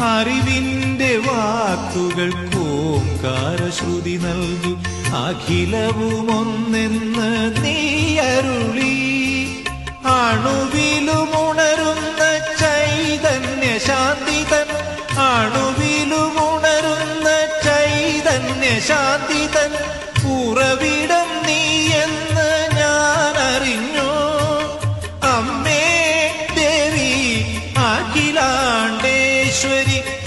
അറിവിന്റെ വാക്കുകൾ ഓംകാരശ്രുതി നൽകി. അഖിലവും ഒന്നെന്ന് നീ അരുളി. അണുവിലുമുണരുന്ന ചൈതന്യ ശാന്തി തൻ അണുവിലുമുണരുന്ന ചൈതന്യ ശാന്തി തൻ